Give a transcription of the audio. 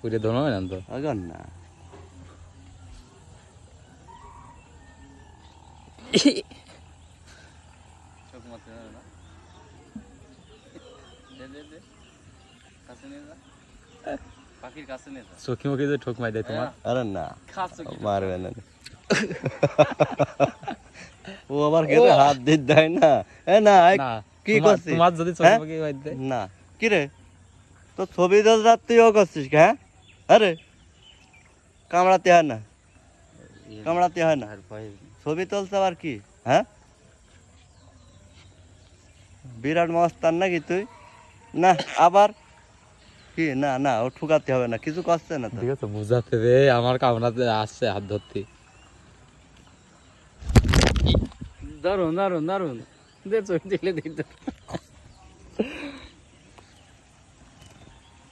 পুরে ধরো না তো? আগান না। ঠুক মারছে না না দে দে দে। কাছে নিয়ে যা। পাখির কাছে নিয়ে যা। চোখে মুখে যে ঠোক মাই দেয় তোমার? আরে না। মারবে না। ও আবার খেতে হাত দিতে দেয় না। এ না। কি করছিস? তোমার যদি হ্যাঁ? না। কি রে? তো ছবি তো রাত তুইও করছিস কি, হ্যাঁ? আরে কামড়াতে হয় না। কামড়াতে হয় না। ছবি তুলছে আবার কি হ্যাঁ? বিরাট মস্তান নাকি তুই? না আবার? কি না না ও ঠুকাতে হবে না কিছু করছে না তো। ঠিক আছে বুঝাতে রে আমার কামড়াতে আসছে হাত ধরতে। দারুণ দারুণ দারুণ দে চোখ দিলে দিতে